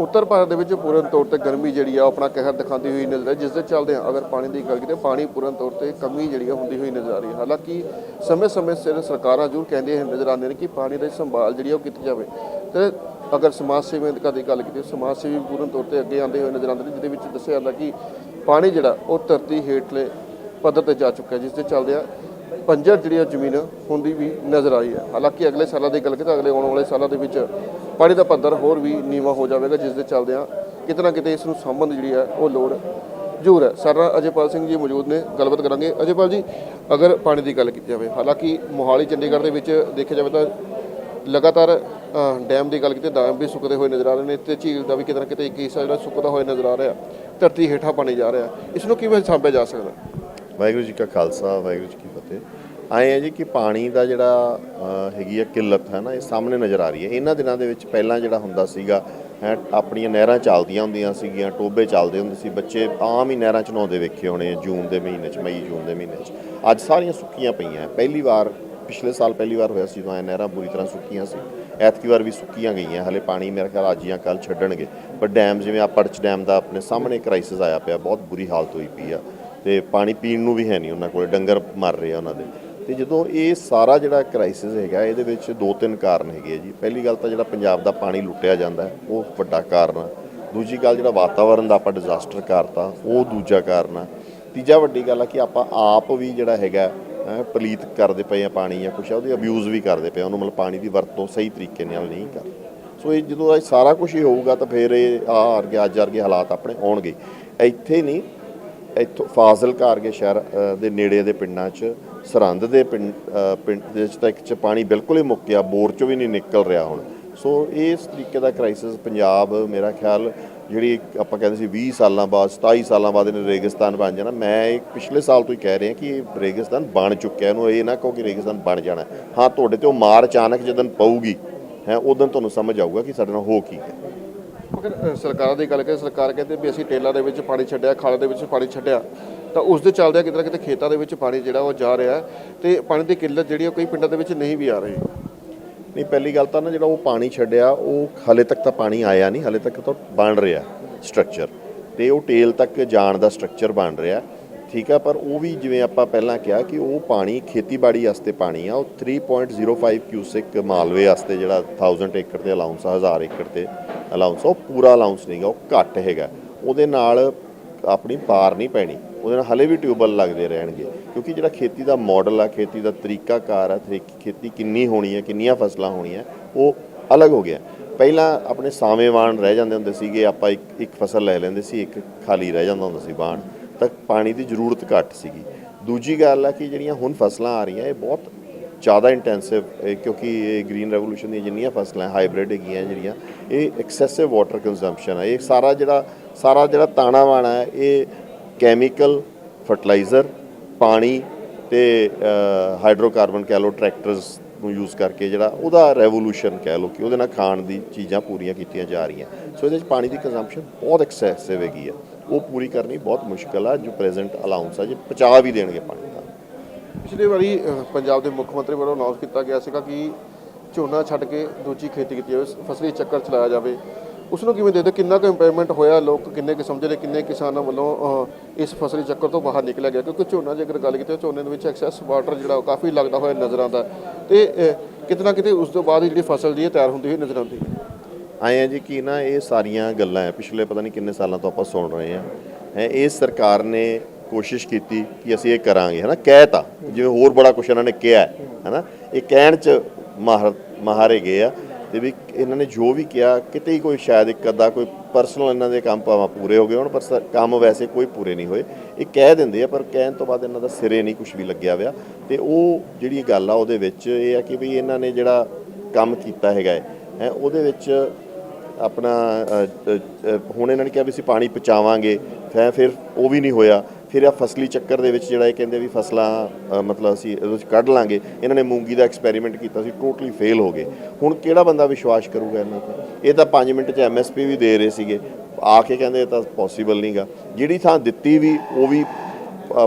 ਉੱਤਰ ਭਾਰਤ ਦੇ ਵਿੱਚ ਪੂਰਨ ਤੌਰ ਤੇ ਗਰਮੀ ਜਿਹੜੀ ਆ, ਉਹ ਆਪਣਾ ਕਹਿਰ ਦਿਖਾਉਂਦੀ ਹੋਈ ਨਜ਼ਰ ਹੈ ਜਿਸ ਦੇ ਚੱਲਦੇ ਆ, ਅਗਰ ਪਾਣੀ ਦੀ ਗੱਲ ਕਰੀਏ, ਪਾਣੀ ਪੂਰਨ ਤੌਰ ਤੇ ਕਮੀ ਜਿਹੜੀ ਆ ਹੁੰਦੀ ਹੋਈ ਨਜ਼ਰ ਆ ਰਹੀ ਹੈ ਹਾਲਾਂਕਿ ਸਮੇਂ-ਸਮੇਂ ਸਿਰ ਸਰਕਾਰਾਂ ਜ਼ਰੂਰ ਕਹਿੰਦੀਆਂ ਨਜ਼ਰ ਆਉਂਦੀਆਂ ਨੇ ਕਿ ਪਾਣੀ ਦੀ ਸੰਭਾਲ ਜਿਹੜੀ ਆ, ਉਹ ਕੀਤੀ ਜਾਵੇ। ਤੇ ਅਗਰ ਸਮਾਜ ਸੇਵੀਆਂ ਦੀ ਗੱਲ ਕੀਤੀ ਸਮਾਜ ਸੇਵੀ ਪੂਰਨ ਤੌਰ ਤੇ ਅੱਗੇ ਆਉਂਦੇ ਹੋਏ ਨਜ਼ਰ ਆਉਂਦੇ ਨੇ, ਜਿਹਦੇ ਵਿੱਚ ਦੱਸਿਆ ਜਾਂਦਾ ਕਿ ਪਾਣੀ ਜਿਹੜਾ, ਉਹ ਧਰਤੀ ਹੇਠਲੇ ਪੱਧਰ ਤੇ ਜਾ ਚੁੱਕਾ ਜਿਸ ਦੇ ਚੱਲਦੇ ਆ ਪੰਜਰ ਜਿਹੜੀ ਆ ਜ਼ਮੀਨ ਹੁੰਦੀ ਵੀ ਨਜ਼ਰ ਆਈ ਹੈ। ਹਾਲਾਂਕਿ ਅਗਲੇ ਸਾਲਾਂ ਦੀ ਗੱਲ ਕਰੀਏ ਤਾਂ ਅਗਲੇ ਆਉਣ ਵਾਲੇ ਸਾਲਾਂ ਦੇ ਵਿੱਚ ਪਾਣੀ ਦਾ ਪੱਧਰ ਹੋਰ ਵੀ ਨੀਵਾ ਹੋ ਜਾਵੇਗਾ, ਜਿਸ ਦੇ ਚੱਲਦੇ ਆ ਕਿਤੇ ਨਾ ਕਿਤੇ ਇਸ ਨੂੰ ਸਾਂਭਣ ਦੀ ਜਿਹੜੀ ਹੈ ਉਹ ਲੋੜ ਜ਼ਰੂਰ ਹੈ। ਸਾਰਾ ਅਜੇਪਾਲ ਸਿੰਘ ਜੀ ਮੌਜੂਦ ਨੇ, ਗੱਲਬਾਤ ਕਰਾਂਗੇ। ਅਜੇਪਾਲ ਜੀ, ਅਗਰ ਪਾਣੀ ਦੀ ਗੱਲ ਕੀਤੀ ਜਾਵੇ, ਹਾਲਾਂਕਿ ਮੋਹਾਲੀ ਚੰਡੀਗੜ੍ਹ ਦੇ ਵਿੱਚ ਦੇਖਿਆ ਜਾਵੇ ਤਾਂ ਲਗਾਤਾਰ ਡੈਮ ਦੀ ਗੱਲ ਕੀਤੀ, ਡੈਮ ਵੀ ਸੁੱਕਦੇ ਹੋਏ ਨਜ਼ਰ ਆ ਰਹੇ ਨੇ ਤੇ ਝੀਲ ਦਾ ਵੀ ਕਿਤੇ ਨਾ ਕਿਤੇ ਇੱਕ ਹਿੱਸਾ ਜਿਹੜਾ ਸੁੱਕਦਾ ਹੋਇਆ ਨਜ਼ਰ ਆ ਰਿਹਾ। ਧਰਤੀ ਹੇਠਾਂ ਪਾਣੀ ਜਾ ਰਿਹਾ। ਇਸ ਨੂੰ ਕਿਵੇਂ ਸਾਂਭਿਆ ਜਾ ਸਕਦਾ? ਵਾਹਿਗੁਰੂ ਜੀ ਕਾ ਖਾਲਸਾ, ਵਾਹਿਗੁਰੂ ਜੀ ਕੀ ਫਤਿਹ ਆਏ ਹੈ ਜੀ ਕਿ ਪਾਣੀ ਦਾ ਜਿਹੜਾ ਹੈਗੀ ਆ ਕਿੱਲਤ ਹੈ ਨਾ, ਇਹ ਸਾਹਮਣੇ ਨਜ਼ਰ ਆ ਰਹੀ ਹੈ। ਇਹਨਾਂ ਦਿਨਾਂ ਦੇ ਵਿੱਚ ਪਹਿਲਾਂ ਜਿਹੜਾ ਹੁੰਦਾ ਸੀਗਾ, ਹੈ, ਆਪਣੀਆਂ ਨਹਿਰਾਂ ਚੱਲਦੀਆਂ ਹੁੰਦੀਆਂ ਸੀਗੀਆਂ ਟੋਬੇ ਚੱਲਦੇ ਹੁੰਦੇ ਸੀ। ਬੱਚੇ ਆਮ ਹੀ ਨਹਿਰਾਂ ਚ ਨਹਾਉਂਦੇ ਵੇਖੇ ਹੋਣੇ ਜੂਨ ਦੇ ਮਹੀਨੇ ਚ, ਮਈ, ਜੂਨ ਦੇ ਮਹੀਨੇ ਚ। ਅੱਜ ਸਾਰੀਆਂ ਸੁੱਕੀਆਂ ਪਈਆਂ। ਪਹਿਲੀ ਵਾਰ, ਪਿਛਲੇ ਸਾਲ ਪਹਿਲੀ ਵਾਰ ਹੋਇਆ ਸੀ ਜਦੋਂ ਇਹ ਨਹਿਰਾਂ ਪੂਰੀ ਤਰ੍ਹਾਂ ਸੁੱਕੀਆਂ ਸੀ। ਐਤਕੀ ਵਾਰ ਵੀ ਸੁੱਕੀਆਂ ਗਈਆਂ। ਹਲੇ ਪਾਣੀ ਮੇਰੇ ਖਿਆਲ ਅੱਜ ਜਾਂ ਕੱਲ ਛੱਡਣਗੇ। ਪਰ ਡੈਮ, ਜਿਵੇਂ ਆ ਪੜਚ ਡੈਮ ਦਾ ਆਪਣੇ ਸਾਹਮਣੇ ਕ੍ਰਾਈਸਿਸ ਆਇਆ ਪਿਆ, ਬਹੁਤ ਬੁਰੀ ਹਾਲਤ ਹੋਈ ਪਈ ਆ। ਤੇ ਪਾਣੀ ਪੀਣ ਨੂੰ ਵੀ ਹੈ ਨਹੀਂ ਉਹਨਾਂ ਕੋਲ, ਡੰਗਰ ਮਰ ਰਹੇ ਆ ਉਹਨਾਂ ਦੇ। ਤੇ ਜਦੋਂ ਇਹ ਸਾਰਾ ਜਿਹੜਾ ਕ੍ਰਾਈਸਿਸ ਹੈਗਾ, ਇਹਦੇ ਵਿੱਚ ਦੋ ਤਿੰਨ ਕਾਰਨ ਹੈਗੇ ਆ ਜੀ। ਪਹਿਲੀ ਗੱਲ ਤਾਂ ਜਿਹੜਾ ਪੰਜਾਬ ਦਾ ਪਾਣੀ ਲੁੱਟਿਆ ਜਾਂਦਾ ਉਹ ਵੱਡਾ ਕਾਰਨ ਆ। ਦੂਜੀ ਗੱਲ ਜਿਹੜਾ ਵਾਤਾਵਰਣ ਦਾ ਆਪਾਂ ਡਿਜ਼ਾਸਟਰ ਕਰਤਾ, ਉਹ ਦੂਜਾ ਕਾਰਨ ਆ। ਤੀਜਾ ਵੱਡੀ ਗੱਲ ਆ ਕਿ ਆਪਾਂ ਆਪ ਵੀ ਜਿਹੜਾ ਹੈਗਾ ਪਲੀਤ ਕਰਦੇ ਪਏ ਆ ਪਾਣੀ ਜਾਂ ਕੁਛ ਆ, ਉਹਦੀ ਅਬਿਊਜ਼ ਵੀ ਕਰਦੇ ਪਏ ਆ। ਉਹਨੂੰ ਮਤਲਬ ਪਾਣੀ ਦੀ ਵਰਤੋਂ ਸਹੀ ਤਰੀਕੇ ਨਾਲ ਨਹੀਂ ਕਰ ਸੋ ਇਹ ਜਦੋਂ ਇਹ ਸਾਰਾ ਕੁਝ ਹੀ ਹੋਊਗਾ ਤਾਂ ਫਿਰ ਇਹ ਆ ਅਰਗੇ ਅੱਜ ਵਰਗੇ ਹਾਲਾਤ ਆਪਣੇ ਆਉਣਗੇ। ਇੱਥੇ ਨਹੀਂ ਇੱਥੋਂ ਫਾਜ਼ਿਲਕਾ ਵਰਗੇ ਸ਼ਹਿਰ ਦੇ ਨੇੜੇ ਦੇ ਪਿੰਡਾਂ 'ਚ, ਸਰਹੰਦ ਦੇ ਪਿੰਡ ਪਿੰਡ ਦੇ ਵਿੱਚ ਤਾਂ ਇੱਕ 'ਚ ਪਾਣੀ ਬਿਲਕੁਲ ਹੀ ਮੁੱਕ ਗਿਆ ਬੋਰ 'ਚੋਂ ਵੀ ਨਹੀਂ ਨਿਕਲ ਰਿਹਾ ਹੁਣ। ਸੋ ਇਸ ਤਰੀਕੇ ਦਾ ਕ੍ਰਾਈਸਿਸ ਪੰਜਾਬ, ਮੇਰਾ ਖਿਆਲ ਜਿਹੜੀ ਆਪਾਂ ਕਹਿੰਦੇ ਸੀ 20 ਸਾਲਾਂ ਬਾਅਦ 27 ਸਾਲਾਂ ਬਾਅਦ ਇਹਨੇ ਰੇਗਿਸਤਾਨ ਬਣ ਜਾਣਾ, ਮੈਂ ਇਹ ਪਿਛਲੇ ਸਾਲ ਤੋਂ ਹੀ ਕਹਿ ਰਿਹਾ ਕਿ ਇਹ ਰੇਗਿਸਤਾਨ ਬਣ ਚੁੱਕਿਆ ਇਹਨੂੰ ਇਹ ਨਾ ਕਹੋ ਕਿ ਰੇਗਿਸਤਾਨ ਬਣ ਜਾਣਾ ਹਾਂ, ਤੁਹਾਡੇ ਤੇ ਉਹ ਮਾਰ ਅਚਾਨਕ ਜਦੋਂ ਪਊਗੀ, ਹੈ, ਉਦੋਂ ਤੁਹਾਨੂੰ ਸਮਝ ਆਊਗਾ ਕਿ ਸਾਡੇ ਨਾਲ ਹੋ ਕੀ ਹੈ। ਅਗਰ ਅ, ਸਰਕਾਰਾਂ ਦੀ ਗੱਲ ਕਰੀਏ ਸਰਕਾਰ ਕਹਿੰਦੇ ਵੀ ਅਸੀਂ ਟੇਲਾਂ ਦੇ ਵਿੱਚ ਪਾਣੀ ਛੱਡਿਆ ਖਾਲਾਂ ਦੇ ਵਿੱਚ ਪਾਣੀ ਛੱਡਿਆ ਤਾਂ ਉਸ ਦੇ ਚੱਲਦਿਆਂ ਕਿਤੇ ਨਾ ਕਿਤੇ ਖੇਤਾਂ ਦੇ ਵਿੱਚ ਪਾਣੀ ਜਿਹੜਾ ਉਹ ਜਾ ਰਿਹਾ ਹੈ ਤੇ ਪਾਣੀ ਦੀ ਕਿੱਲਤ ਜਿਹੜੀ ਉਹ ਕਈ ਪਿੰਡਾਂ ਦੇ ਵਿੱਚ ਨਹੀਂ ਵੀ ਆ ਰਹੀ। ਨਹੀਂ ਪਹਿਲੀ ਗੱਲ ਤਾਂ ਨਾ ਜਿਹੜਾ ਉਹ ਪਾਣੀ ਛੱਡਿਆ ਉਹ ਹਲੇ ਤੱਕ ਤਾਂ ਪਾਣੀ ਆਇਆ ਨਹੀਂ ਹਲੇ ਤੱਕ ਤਾਂ ਬਣ ਰਿਹਾ ਸਟਰਕਚਰ ਤੇ ਉਹ ਟੇਲ ਤੱਕ ਜਾਣ ਦਾ ਸਟਰਕਚਰ ਬਣ ਰਿਹਾ। ਠੀਕ ਆ, ਪਰ ਉਹ ਵੀ ਜਿਵੇਂ ਆਪਾਂ ਪਹਿਲਾਂ ਕਿਹਾ ਕਿ ਉਹ ਪਾਣੀ, ਖੇਤੀਬਾੜੀ ਵਾਸਤੇ ਪਾਣੀ ਆ, ਉਹ 3.05 ਕਿਊਸਿਕ ਮਾਲਵੇ ਵਾਸਤੇ ਜਿਹੜਾ 1000 ਏਕੜ ਤੇ ਅਲਾਉਂਸ ਆ 1000 ਏਕੜ ਤੇ ਅਲਾਉਂਸ ਉਹ ਪੂਰਾ ਅਲਾਉਂਸ ਨਹੀਂਗਾ ਉਹ ਘੱਟ ਹੈਗਾ। ਉਹਦੇ ਨਾਲ ਆਪਣੀ ਪਾਰ ਨਹੀਂ ਪੈਣੀ, ਉਹਦੇ ਨਾਲ ਹਲੇ ਵੀ ਟਿਊਬਲ ਲੱਗਦੇ ਰਹਿਣਗੇ, ਕਿਉਂਕਿ ਜਿਹੜਾ ਖੇਤੀ ਦਾ ਮਾਡਲ ਆ, ਖੇਤੀ ਦਾ ਤਰੀਕਾਕਾਰ ਆ ਤਰੀ- ਖੇਤੀ ਕਿੰਨੀ ਹੋਣੀ ਹੈ ਕਿੰਨੀਆਂ ਫਸਲਾਂ ਹੋਣੀਆਂ, ਉਹ ਅਲੱਗ ਹੋ ਗਿਆ। ਪਹਿਲਾਂ ਆਪਣੇ ਸਾਵੇਂ ਵਾਣ ਰਹਿ ਜਾਂਦੇ ਹੁੰਦੇ ਸੀਗੇ, ਆਪਾਂ ਇੱਕ ਇੱਕ ਫਸਲ ਲੈ ਲੈਂਦੇ ਸੀ, ਇੱਕ ਖਾਲੀ ਰਹਿ ਜਾਂਦਾ ਹੁੰਦਾ ਸੀ ਵਾਣ। ਤੱਕ ਪਾਣੀ ਦੀ ਜ਼ਰੂਰਤ ਘੱਟ ਸੀਗੀ। ਦੂਜੀ ਗੱਲ ਆ ਕਿ ਜਿਹੜੀਆਂ ਹੁਣ ਫਸਲਾਂ ਆ ਰਹੀਆਂ, ਇਹ ਬਹੁਤ ਜ਼ਿਆਦਾ ਇੰਟੈਂਸਿਵ ਕਿਉਂਕਿ ਇਹ ਗ੍ਰੀਨ ਰੈਵੋਲੂਸ਼ਨ ਦੀਆਂ ਜਿੰਨੀਆਂ ਫਸਲਾਂ ਹਾਈਬ੍ਰਿਡ ਹੈਗੀਆਂ ਜਿਹੜੀਆਂ, ਇਹ ਐਕਸੈਸਿਵ ਵਾਟਰ ਕੰਜ਼ੰਪਸ਼ਨ ਹੈ ਇਹ ਸਾਰਾ ਜਿਹੜਾ ਸਾਰਾ ਜਿਹੜਾ ਤਾਣਾ ਬਾਣਾ ਹੈ ਇਹ ਕੈਮੀਕਲ ਫਰਟੀਲਾਈਜ਼ਰ ਪਾਣੀ ਤੇ ਹਾਈਡਰੋਕਾਰਬਨ ਕੈਲੋ ਟਰੈਕਟਰਸ ਨੂੰ ਯੂਜ਼ ਕਰਕੇ ਜਿਹੜਾ ਉਹਦਾ ਰੈਵੋਲੂਸ਼ਨ ਕਹਿ ਲਓ ਕਿ ਉਹਦੇ ਨਾਲ ਖਾਣ ਦੀ ਚੀਜ਼ਾਂ ਪੂਰੀਆਂ ਕੀਤੀਆਂ ਜਾ ਰਹੀਆਂ। ਸੋ ਇਹਦੇ ਵਿੱਚ ਪਾਣੀ ਦੀ ਕੰਜ਼ੰਪਸ਼ਨ ਬਹੁਤ ਐਕਸੈਸਿਵ ਹੈਗੀ ਆ। ਉਹ ਪੂਰੀ ਕਰਨੀ ਬਹੁਤ ਮੁਸ਼ਕਲ ਆ, ਜੋ ਪ੍ਰੈਜ਼ੈਂਟ ਅਲਾਉਂਸ ਆ, ਜੇ ਪਚਾ ਵੀ ਦੇਣਗੇ ਪਾਣੀ ਦਾ। ਪਿਛਲੇ ਵਾਰੀ ਪੰਜਾਬ ਦੇ ਮੁੱਖ ਮੰਤਰੀ ਵੱਲੋਂ ਅਨਾਉਂਸ ਕੀਤਾ ਗਿਆ ਸੀਗਾ ਕਿ ਝੋਨਾ ਛੱਡ ਕੇ ਦੂਜੀ ਖੇਤੀ ਕੀਤੀ ਜਾਵੇ, ਫਸਲੀ ਚੱਕਰ ਚਲਾਇਆ ਜਾਵੇ। ਉਸ ਨੂੰ ਕਿਵੇਂ ਦੇਖਦੇ ਕਿੰਨਾ ਕੁ ਇੰਪੈਕਟਮੈਂਟ ਹੋਇਆ? ਲੋਕ ਕਿੰਨੇ ਕੁ ਸਮਝਦੇ ਕਿੰਨੇ ਕਿਸਾਨਾਂ ਵੱਲੋਂ ਅ, ਇਸ ਫਸਲੀ ਚੱਕਰ ਤੋਂ ਬਾਹਰ ਨਿਕਲਿਆ ਗਿਆ? ਕਿਉਂਕਿ ਝੋਨਾ ਜੇਕਰ ਗੱਲ ਕੀਤੀ ਝੋਨੇ ਦੇ ਵਿੱਚ ਐਕਸੈਸ ਵਾਟਰ ਜਿਹੜਾ ਉਹ ਕਾਫੀ ਲੱਗਦਾ ਹੋਇਆ ਨਜ਼ਰ ਆਉਂਦਾ ਤੇ ਅ, ਕਿਤੇ ਨਾ ਕਿਤੇ ਉਸ ਤੋਂ ਬਾਅਦ ਜਿਹੜੀ ਫਸਲ ਦੀ ਤਿਆਰ ਹੁੰਦੀ ਹੋਈ ਨਜ਼ਰ ਆਉਂਦੀ ਆਏ ਆ ਜੀ ਕਿ ਨਾ ਇਹ ਸਾਰੀਆਂ ਗੱਲਾਂ ਹੈ ਪਿਛਲੇ ਪਤਾ ਨਹੀਂ ਕਿੰਨੇ ਸਾਲਾਂ ਤੋਂ ਆਪਾਂ ਸੁਣ ਰਹੇ ਹਾਂ ਹੈ ਇਹ ਸਰਕਾਰ ਨੇ ਕੋਸ਼ਿਸ਼ ਕੀਤੀ ਕਿ ਅਸੀਂ ਇਹ ਕਰਾਂਗੇ। ਹਨਾ ਕਹਿ ਤਾ ਜਿਵੇਂ ਹੋਰ ਬੜਾ ਕੁਛ ਇਹਨਾਂ ਨੇ ਕਿਹਾ। ਹੈ, ਹਨਾ ਇਹ ਕਹਿਣ ਚ ਮਾਹਰ ਮਾਹਰੇ ਗਏ ਆ। ਤੇ ਵੀ ਇਹਨਾਂ ਨੇ ਜੋ ਵੀ ਕਿਹਾ ਕਿਤੇ ਹੀ ਕੋਈ ਸ਼ਾਇਦ ਇੱਕ ਅੱਧਾ ਕੋਈ ਪਰਸਨਲ ਇਹਨਾਂ ਦੇ ਕੰਮ ਭਾਵਾਂ ਪੂਰੇ ਹੋ ਗਏ ਹੁਣ ਪਰ ਕੰਮ ਵੈਸੇ ਕੋਈ ਪੂਰੇ ਨਹੀਂ ਹੋਏ। ਇਹ ਕਹਿ ਦਿੰਦੇ ਆ ਪਰ ਕਹਿਣ ਤੋਂ ਬਾਅਦ ਇਹਨਾਂ ਦਾ ਸਿਰੇ ਨਹੀਂ ਕੁਝ ਵੀ ਲੱਗਿਆ ਹੋਇਆ। ਤੇ ਉਹ ਜਿਹੜੀ ਗੱਲ ਆ ਉਹਦੇ ਵਿੱਚ ਇਹ ਆ ਕਿ ਵੀ ਇਹਨਾਂ ਨੇ ਜਿਹੜਾ ਕੰਮ ਕੀਤਾ ਹੈਗਾ ਹੈ ਹੈਂ, ਉਹਦੇ ਵਿੱਚ ਆਪਣਾ ਹੁਣ ਇਹਨਾਂ ਨੇ ਕਿਹਾ ਵੀ ਅਸੀਂ ਪਾਣੀ ਪਹੁੰਚਾਵਾਂਗੇ ਫਿਰ ਫਿਰ ਉਹ ਵੀ ਨਹੀਂ ਹੋਇਆ। ਫਿਰ ਆ ਫਸਲੀ ਚੱਕਰ ਦੇ ਵਿੱਚ ਜਿਹੜਾ ਇਹ ਕਹਿੰਦੇ ਵੀ ਫਸਲਾਂ ਮਤਲਬ ਅਸੀਂ ਇਹਦੇ ਵਿੱਚ ਕੱਢ ਲਾਂਗੇ। ਇਹਨਾਂ ਨੇ ਮੂੰਗੀ ਦਾ ਐਕਸਪੈਰੀਮੈਂਟ ਕੀਤਾ ਸੀ ਟੋਟਲੀ ਫੇਲ ਹੋ ਗਏ। ਹੁਣ ਕਿਹੜਾ ਬੰਦਾ ਵਿਸ਼ਵਾਸ ਕਰੂਗਾ ਇਹਨਾਂ ਤੇ? ਇਹ ਤਾਂ 5 ਮਿੰਟ 'ਚ ਐਮਐਸਪੀ ਵੀ ਦੇ ਰਹੇ ਸੀਗੇ। ਆ ਕੇ ਕਹਿੰਦੇ ਇਹ ਤਾਂ ਪੋਸੀਬਲ ਨਹੀਂਗਾ ਜਿਹੜੀ ਥਾਂ ਦਿੱਤੀ ਵੀ, ਉਹ ਵੀ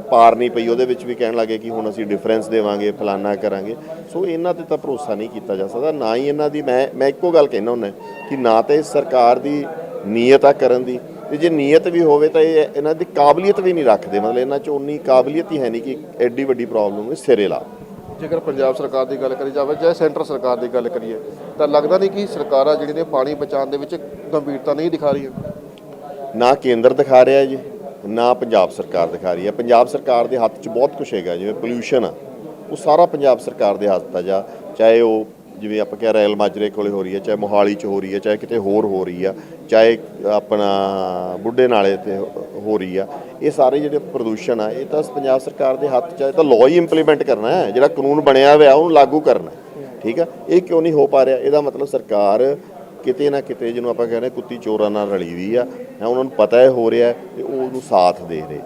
ਪਾਰ ਨਹੀਂ ਪਈ, ਉਹਦੇ ਵਿੱਚ ਵੀ ਕਹਿਣ ਲੱਗੇ ਕਿ ਹੁਣ ਅਸੀਂ ਡਿਫਰੈਂਸ ਦੇਵਾਂਗੇ, ਫਲਾਨਾ ਕਰਾਂਗੇ। ਸੋ ਇਹਨਾਂ ਤੇ ਤਾਂ ਭਰੋਸਾ ਨਹੀਂ ਕੀਤਾ ਜਾ ਸਕਦਾ। ਨਾ ਹੀ ਇਹਨਾਂ ਦੀ, ਮੈਂ ਮੈਂ ਇੱਕੋ ਗੱਲ ਕਹਿਣਾ ਹੁੰਦਾ ਕਿ ਨਾ ਤੇ ਸਰਕਾਰ ਦੀ ਨੀਅਤ ਆ ਕਰਨ ਦੀ ਤੇ ਜੇ ਨੀਅਤ ਵੀ ਹੋਵੇ ਤਾਂ ਇਹ ਇਹਨਾਂ ਦੀ ਕਾਬਲੀਅਤ ਵੀ ਨਹੀਂ ਰੱਖਦੇ। ਮਤਲਬ ਇਹਨਾਂ 'ਚ ਉਨੀ ਕਾਬਲੀਅਤ ਹੀ ਹੈ ਨਹੀਂ ਕਿ ਐਡੀ ਵੱਡੀ ਪ੍ਰੋਬਲਮ ਨੂੰ ਸਿਰੇ ਲਾ। ਜੇਕਰ ਪੰਜਾਬ ਸਰਕਾਰ ਦੀ ਗੱਲ ਕਰੀ ਜਾਵੇ ਜਾਂ ਸੈਂਟਰ ਸਰਕਾਰ ਦੀ ਗੱਲ ਕਰੀਏ ਤਾਂ ਲੱਗਦਾ ਨਹੀਂ ਕਿ ਸਰਕਾਰਾਂ ਜਿਹੜੀਆਂ ਨੇ ਪਾਣੀ ਬਚਾਉਣ ਦੇ ਵਿੱਚ ਗੰਭੀਰਤਾ ਨਹੀਂ ਦਿਖਾ ਰਹੀਆਂ। ਨਾ ਕੇਂਦਰ ਦਿਖਾ ਰਿਹਾ ਜੀ ਨਾ ਪੰਜਾਬ ਸਰਕਾਰ ਦਿਖਾ ਰਹੀ ਹੈ। ਪੰਜਾਬ ਸਰਕਾਰ ਦੇ ਹੱਥ 'ਚ ਬਹੁਤ ਕੁਝ ਹੈਗਾ ਜਿਵੇਂ ਪੋਲਿਊਸ਼ਨ ਆ ਉਹ ਸਾਰਾ ਪੰਜਾਬ ਸਰਕਾਰ ਦੇ ਹੱਥ 'ਚ ਆ ਜਾਂ ਚਾਹੇ ਉਹ ਜਿਵੇਂ ਆਪਾਂ ਕਿਹਾ ਰੈਲ ਮਾਜਰੇ ਕੋਲੇ ਹੋ ਰਹੀ ਹੈ, ਚਾਹੇ ਮੋਹਾਲੀ 'ਚ ਹੋ ਰਹੀ ਹੈ, ਚਾਹੇ ਕਿਤੇ ਹੋਰ ਹੋ ਰਹੀ ਆ, ਚਾਹੇ ਆਪਣਾ ਬੁੱਢੇ ਨਾਲੇ ਤੇ ਹੋ ਰਹੀ ਆ, ਇਹ ਸਾਰੇ ਜਿਹੜੇ ਪ੍ਰਦੂਸ਼ਣ ਆ, ਇਹ ਤਾਂ ਪੰਜਾਬ ਸਰਕਾਰ ਦੇ ਹੱਥ 'ਚ ਆ, ਇਹ ਤਾਂ ਲਾਅ ਹੀ ਇੰਪਲੀਮੈਂਟ ਕਰਨਾ ਹੈ, ਜਿਹੜਾ ਕਾਨੂੰਨ ਬਣਿਆ ਹੋਇਆ, ਉਹਨੂੰ ਲਾਗੂ ਕਰਨਾ ਠੀਕ ਆ? ਇਹ ਕਿਉਂ ਨਹੀਂ ਹੋ ਪਾ ਰਿਹਾ? ਇਹਦਾ ਮਤਲਬ ਸਰਕਾਰ ਕਿਤੇ ਨਾ ਕਿਤੇ, ਜਿਹਨੂੰ ਆਪਾਂ ਕਹਿੰਦੇ ਕੁੱਤੀ ਚੋਰਾਂ ਨਾਲ ਰਲੀ ਵੀ ਆ, ਹੈ, ਉਹਨਾਂ ਨੂੰ ਪਤਾ ਹੈ ਹੋ ਰਿਹਾ ਹੈ, ਤੇ ਉਹ ਉਹਨੂੰ ਸਾਥ ਦੇ ਰਹੇ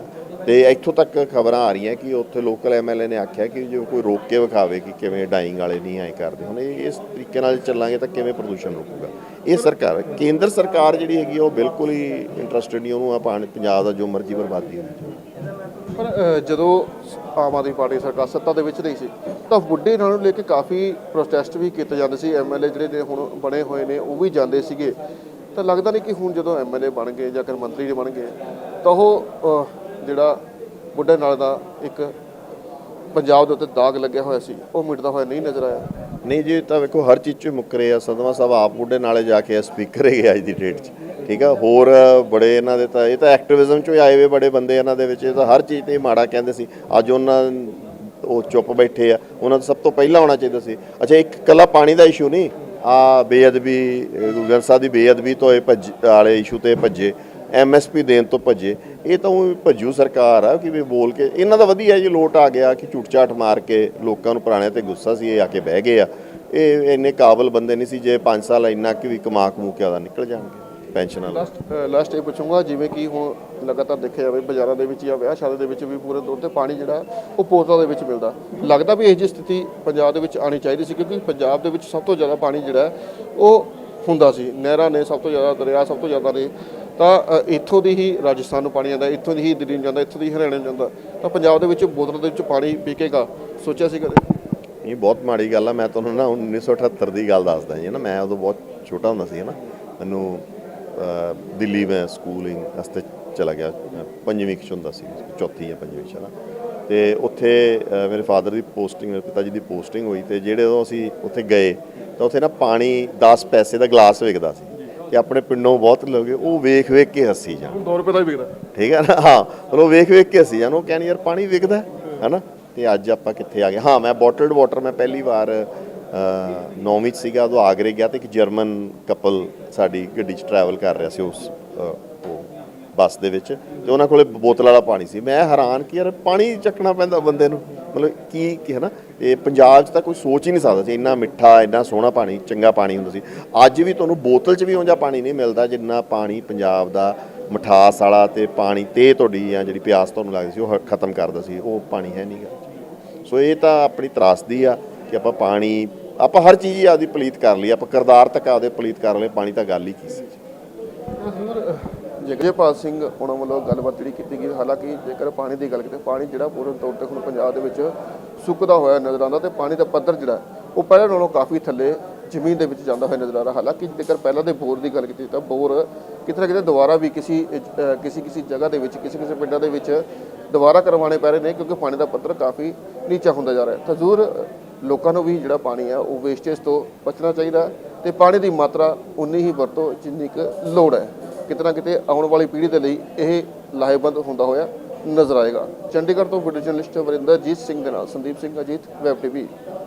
ਤੇ ਇੱਥੋਂ ਤੱਕ ਖਬਰਾਂ ਆ ਰਹੀਆਂ ਕਿ ਉੱਥੇ ਲੋਕਲ ਐਮਐਲਏ ਨੇ ਆਖਿਆ ਕਿ ਜੇ ਕੋਈ ਰੋਕ ਕੇ ਵਿਖਾਵੇ ਕਿ ਕਿਵੇਂ ਡਾਈਂਗ ਵਾਲੇ ਨਹੀਂ ਐ ਕਰਦੇ ਹੁਣ ਇਹ ਇਸ ਤਰੀਕੇ ਨਾਲ ਚੱਲਾਂਗੇ ਤਾਂ ਕਿਵੇਂ ਪ੍ਰਦੂਸ਼ਣ ਰੁਕੂਗਾ? ਇਹ ਸਰਕਾਰ ਕੇਂਦਰ ਸਰਕਾਰ ਜਿਹੜੀ ਹੈਗੀ ਆ, ਉਹ ਬਿਲਕੁਲ ਹੀ ਇੰਟਰਸਟਿਡ ਨਹੀਂ ਉਹਨੂੰ ਆ ਪਾਣੀ ਪੰਜਾਬ ਦਾ ਜੋ ਮਰਜ਼ੀ ਬਰਬਾਦੀ ਹੋਣੀ ਪਰ ਅ, ਜਦੋਂ ਆਮ ਆਦਮੀ ਪਾਰਟੀ ਸਰਕਾਰ ਸੱਤਾ ਦੇ ਵਿੱਚ ਰਹੀ ਸੀ ਤਾਂ ਬੁੱਢੇ ਨਾਲ ਨੂੰ ਲੈ ਕੇ ਕਾਫੀ ਪ੍ਰੋਟੈਸਟ ਵੀ ਕੀਤੇ ਜਾਂਦੇ ਸੀ। ਐਮਐਲਏ ਜਿਹੜੇ ਨੇ ਹੁਣ ਬਣੇ ਹੋਏ ਨੇ ਉਹ ਵੀ ਜਾਂਦੇ ਸੀਗੇ। ਤਾਂ ਲੱਗਦਾ ਨਹੀਂ ਕਿ ਹੁਣ ਜਦੋਂ ਐਮਐਲਏ ਬਣ ਗਏ ਜਾਂ ਫਿਰ ਮੰਤਰੀ ਬਣ ਗਏ ਤਾਂ ਉਹ ਜਿਹੜਾ ਬੁੱਢੇ ਨਾਲ ਦਾ ਇੱਕ ਪੰਜਾਬ ਦੇ ਉੱਤੇ ਦਾਗ ਲੱਗਿਆ ਹੋਇਆ ਸੀ, ਉਹ ਮਿਟਦਾ ਹੋਇਆ ਨਹੀਂ ਨਜ਼ਰ ਆਇਆ। ਨਹੀਂ ਜੀ ਤਾਂ ਵੇਖੋ, ਹਰ ਚੀਜ਼ 'ਚ ਮੁੱਕਰੇ ਆ। ਸਦਮਾ ਸਾਹਿਬ ਆਪ ਬੁੱਢੇ ਨਾਲੇ ਜਾ ਕੇ ਸਪੀਕਰ ਹੈਗੇ ਅੱਜ ਦੀ ਡੇਟ 'ਚ। ਠੀਕ ਆ? ਹੋਰ ਬੜੇ ਇਹਨਾਂ ਦੇ ਤਾਂ, ਇਹ ਤਾਂ ਐਕਟਿਵਿਜ਼ਮ 'ਚੋਂ ਹੀ ਆਏ ਹੋਏ ਬੜੇ ਬੰਦੇ ਇਹਨਾਂ ਦੇ ਵਿੱਚ। ਇਹ ਤਾਂ ਹਰ ਚੀਜ਼ ਤੇ ਮਾੜਾ ਕਹਿੰਦੇ ਸੀ। ਅੱਜ ਉਹਨਾਂ ਉਹ ਚੁੱਪ ਬੈਠੇ ਆ। ਉਹਨਾਂ ਤੋਂ ਸਭ ਤੋਂ ਪਹਿਲਾਂ ਹੋਣਾ ਚਾਹੀਦਾ ਸੀ। ਅੱਛਾ, ਇੱਕ ਕੱਲਾ ਪਾਣੀ ਦਾ ਇਸ਼ੂ ਨਹੀਂ, ਆ ਬੇਅਦਬੀ, ਅਹ ਗੁਰੂ ਗ੍ਰੰਥ ਸਾਹਿਬ ਦੀ ਬੇਅਦਬੀ ਤੋਂ ਇਹ ਭੱਜ, ਵਾਲੇ ਇਸ਼ੂ ਤੇ ਭੱਜੇ। ਐਮਐਸਪੀ ਦੇਣ ਤੋਂ ਭੱਜੇ। ਇਹ ਤਾਂ ਊਂ ਭੱਜੂ ਸਰਕਾਰ ਆ ਕਿ ਵੀ ਬੋਲ ਕੇ। ਇਹਨਾਂ ਦਾ ਵਧੀਆ ਜੀ ਲੋਟ ਆ ਗਿਆ ਕਿ ਝੂਠ-ਝਾਟ ਮਾਰ ਕੇ ਲੋਕਾਂ ਨੂੰ ਪੁਰਾਣੇ ਤੇ ਗੁੱਸਾ ਸੀ, ਇਹ ਆ ਕੇ ਬਹਿ ਗਏ ਆ। ਇਹ ਇੰਨੇ ਕਾਬਲ ਬੰਦੇ ਨਹੀਂ ਸੀ, ਜੇ 5 ਸਾਲ ਇੰਨਾ ਕਿ ਵੀ ਕਮਾ ਕਮੂ ਕੇ ਆਦਾ ਨਿਕਲ ਜਾਣਗੇ ਪੈਨਸ਼ਨਾਂ ਲਾਸਟ ਲਾਸਟ ਇਹ ਪੁੱਛੂੰਗਾ, ਜਿਵੇਂ ਕਿ ਹੁਣ ਲਗਾਤਾਰ ਦੇਖਿਆ ਜਾਵੇ, ਬਾਜ਼ਾਰਾਂ ਦੇ ਵਿੱਚ ਜਾਂ ਵਿਆਹ ਸ਼ਾਦੀ ਦੇ ਵਿੱਚ ਵੀ ਪੂਰੇ ਤੌਰ ਤੇ ਪਾਣੀ ਜਿਹੜਾ, ਉਹ ਪੋਤਾਂ ਦੇ ਵਿੱਚ ਮਿਲਦਾ। ਲੱਗਦਾ ਵੀ ਇਹ ਜਿਹੀ ਸਥਿਤੀ ਪੰਜਾਬ ਦੇ ਵਿੱਚ ਆਣੀ ਚਾਹੀਦੀ ਸੀ, ਕਿਉਂਕਿ ਪੰਜਾਬ ਦੇ ਵਿੱਚ ਸਭ ਤੋਂ ਜ਼ਿਆਦਾ ਪਾਣੀ ਜਿਹੜਾ, ਉਹ ਹੁੰਦਾ ਸੀ। ਨਹਿਰਾਂ ਨੇ ਸਭ ਤੋਂ ਜ਼ਿਆਦਾ, ਦਰਿਆ ਸਭ ਤੋਂ ਜ਼ਿਆਦਾ ਨੇ। ਤਾਂ ਇੱਥੋਂ ਦੀ ਹੀ ਰਾਜਸਥਾਨ ਨੂੰ ਪਾਣੀ ਜਾਂਦਾ, ਇੱਥੋਂ ਦੀ ਹੀ ਦਿੱਲੀ ਨੂੰ ਜਾਂਦਾ, ਇੱਥੋਂ ਦੀ ਹੀ ਹਰਿਆਣਾ ਨੂੰ ਜਾਂਦਾ। ਤਾਂ ਪੰਜਾਬ ਦੇ ਵਿੱਚ ਬੋਤਲ ਦੇ ਵਿੱਚ ਪਾਣੀ ਪੀਕੇਗਾ, ਸੋਚਿਆ ਸੀ ਕਦੇ? ਇਹ ਬਹੁਤ ਮਾੜੀ ਗੱਲ ਆ, ਮੈਂ ਤੁਹਾਨੂੰ ਨਾ 1978 ਦੀ ਗੱਲ ਦੱਸਦਾ ਜੀ ਨਾ ਮੈਂ ਉਦੋਂ ਬਹੁਤ ਛੋਟਾ ਹੁੰਦਾ ਸੀ ਨਾ ਮੈਨੂੰ ਦਿੱਲੀ ਮੈਂ ਸਕੂਲਿੰਗ ਵਾਸਤੇ ਚਲਾ ਗਿਆ, ਪੰਜਵੀਂ ਚ ਹੁੰਦਾ ਸੀ, ਚੌਥੀ ਜਾਂ ਪੰਜਵੀਂ ਚ ਨਾ ਤੇ ਉੱਥੇ ਮੇਰੇ ਫਾਦਰ ਦੀ ਪੋਸਟਿੰਗ, ਮੇਰੇ ਪਿਤਾ ਜੀ ਦੀ ਪੋਸਟਿੰਗ ਹੋਈ ਤੇ ਜਿਹੜੇ ਉਦੋਂ ਅਸੀਂ ਉੱਥੇ ਗਏ, ਤਾਂ ਉੱਥੇ ਨਾ ਪਾਣੀ 10 ਪੈਸੇ ਦਾ ਗਲਾਸ ਵਿਕਦਾ ਸੀ। ਤੇ ਆਪਣੇ ਪਿੰਡੋਂ ਬਹੁਤ ਲੋਕ ਉਹ ਵੇਖ ਵੇਖ ਕੇ ਹੱਸੀ ਜਾਣ। 2 ਰੁਪਏ ਦਾ ਹੀ ਵਿਕਦਾ। ਠੀਕ ਹੈ ਨਾ? ਹਾਂ ਚਲੋ ਵੇਖ ਵੇਖ ਕੇ ਅਸੀਂ ਜਾਨੋ ਕਹਿੰਦੇ ਯਾਰ ਪਾਣੀ ਵਿਕਦਾ ਹੈ। ਹਨਾ? ਤੇ ਅੱਜ ਆਪਾਂ ਕਿੱਥੇ ਆ ਗਏ? ਹਾਂ ਮੈਂ ਬੋਟਲਡ ਵਾਟਰ ਮੈਂ ਪਹਿਲੀ ਵਾਰ ਨੌਵੀਂ 'ਚ ਸੀਗਾ ਉਦੋਂ ਆਗਰੇ ਗਿਆ ਤੇ ਇੱਕ ਜਰਮਨ ਕਪਲ ਸਾਡੀ ਗੱਡੀ 'ਚ ਟਰੈਵਲ ਕਰ ਰਿਹਾ ਸੀ ਉਸ ਉਹ ਬੱਸ ਦੇ ਵਿੱਚ ਤੇ ਉਹਨਾਂ ਕੋਲੇ ਬੋਤਲ ਵਾਲਾ ਪਾਣੀ ਸੀ। ਮੈਂ ਹੈਰਾਨ ਕਿ ਯਾਰ ਪਾਣੀ ਚੱਕਣਾ ਪੈਂਦਾ ਬੰਦੇ ਨੂੰ। ਮਤਲਬ ਕੀ ਕੀ ਹੈ ਨਾ ਤੇ ਪੰਜਾਬ 'ਚ ਤਾਂ ਕੋਈ ਸੋਚ ਹੀ ਨਹੀਂ ਸਕਦਾ ਸੀ। ਇੰਨਾ ਮਿੱਠਾ, ਇੰਨਾ ਸੋਹਣਾ ਪਾਣੀ, ਚੰਗਾ ਪਾਣੀ ਹੁੰਦਾ ਸੀ। ਅੱਜ ਵੀ ਤੁਹਾਨੂੰ ਬੋਤਲ 'ਚ ਵੀ ਉਂਝਾ ਪਾਣੀ ਨਹੀਂ ਮਿਲਦਾ ਜਿੰਨਾ ਪਾਣੀ ਪੰਜਾਬ ਦਾ ਮਠਾਸ ਵਾਲਾ ਤੇ ਪਾਣੀ ਤੇ ਤੁਹਾਡੀ ਆ ਜਿਹੜੀ ਪਿਆਸ ਤੁਹਾਨੂੰ ਲੱਗਦੀ ਸੀ, ਉਹ ਖਤਮ ਕਰਦਾ ਸੀ। ਉਹ ਪਾਣੀ ਹੈ ਨਹੀਂਗਾ ਸੋ ਇਹ ਤਾਂ ਆਪਣੀ ਤਰਾਸਦੀ ਆ ਕਿ ਆਪਾਂ ਪਾਣੀ, ਆਪਾਂ ਹਰ ਚੀਜ਼ ਹੀ ਆਪਦੀ ਪਲੀਤ ਕਰ ਲਈ। ਆਪਾਂ ਕਿਰਦਾਰ ਤੱਕ ਆਪਦੇ ਪਲੀਤ ਕਰ ਲਏ। ਪਾਣੀ ਤਾਂ ਗੱਲ ਹੀ ਕੀ ਸੀ। ਜਗਜੇਪਾਲ ਸਿੰਘ ਉਹਨਾਂ ਵੱਲੋਂ ਗੱਲਬਾਤ ਜਿਹੜੀ ਕੀਤੀ ਗਈ, ਹਾਲਾਂਕਿ ਜੇਕਰ ਪਾਣੀ ਦੀ ਗੱਲ ਕਰੀਏ ਪਾਣੀ ਜਿਹੜਾ ਪੂਰਨ ਤੌਰ ਤੇ ਹੁਣ ਪੰਜਾਬ ਦੇ ਵਿੱਚ ਸੁੱਕਦਾ ਹੋਇਆ ਨਜ਼ਰ ਆਉਂਦਾ ਤੇ ਪਾਣੀ ਦਾ ਪੱਧਰ ਜਿਹੜਾ, ਉਹ ਪਹਿਲਾਂ ਨਾਲੋਂ ਕਾਫੀ ਥੱਲੇ ਜ਼ਮੀਨ ਦੇ ਵਿੱਚ ਜਾਂਦਾ ਹੋਇਆ ਨਜ਼ਰ ਆ ਰਿਹਾ। ਹਾਲਾਂਕਿ ਜੇਕਰ ਪਹਿਲਾਂ ਦੇ ਬੋਰ ਦੀ ਗੱਲ ਕੀਤੀ ਤਾਂ ਬੋਰ ਕਿਤੇ ਨਾ ਕਿਤੇ ਦੁਬਾਰਾ ਵੀ ਕਿਸੇ ਕਿਸੇ ਕਿਸੇ ਜਗ੍ਹਾ ਦੇ ਵਿੱਚ, ਕਿਸੇ ਕਿਸੇ ਪਿੰਡਾਂ ਦੇ ਵਿੱਚ ਦੁਬਾਰਾ ਕਰਵਾਉਣੇ ਪੈ ਰਹੇ ਨੇ, ਕਿਉਂਕਿ ਪਾਣੀ ਦਾ ਪੱਧਰ ਕਾਫੀ ਨੀਚਾ ਹੁੰਦਾ ਜਾ ਰਿਹਾ। ਹੈ ਤਾਂ ਜ਼ਰੂਰ ਲੋਕਾਂ ਨੂੰ ਵੀ ਜਿਹੜਾ ਪਾਣੀ ਆ, ਉਹ ਵੇਸਟੇਜ ਤੋਂ ਬਚਣਾ ਚਾਹੀਦਾ ਤੇ ਪਾਣੀ ਦੀ ਮਾਤਰਾ ਉਨੀ ਹੀ ਵਰਤੋ ਜਿੰਨੀ ਕੁ ਲੋੜ ਹੈ। ਕਿਤੇ ਨਾ ਕਿਤੇ ਆਉਣ ਵਾਲੀ ਪੀੜ੍ਹੀ ਦੇ ਲਈ ਇਹ ਲਾਹੇਵੰਦ ਹੁੰਦਾ ਹੋਇਆ ਨਜ਼ਰ ਆਏਗਾ। ਚੰਡੀਗੜ੍ਹ ਤੋਂ ਵੀਡੀਓ ਜਰਨਲਿਸਟ ਵਰਿੰਦਰਜੀਤ ਸਿੰਘ ਦੇ ਨਾਲ ਸੰਦੀਪ ਸਿੰਘ ਅਜੀਤ ਵੈਬ ਟੀਵੀ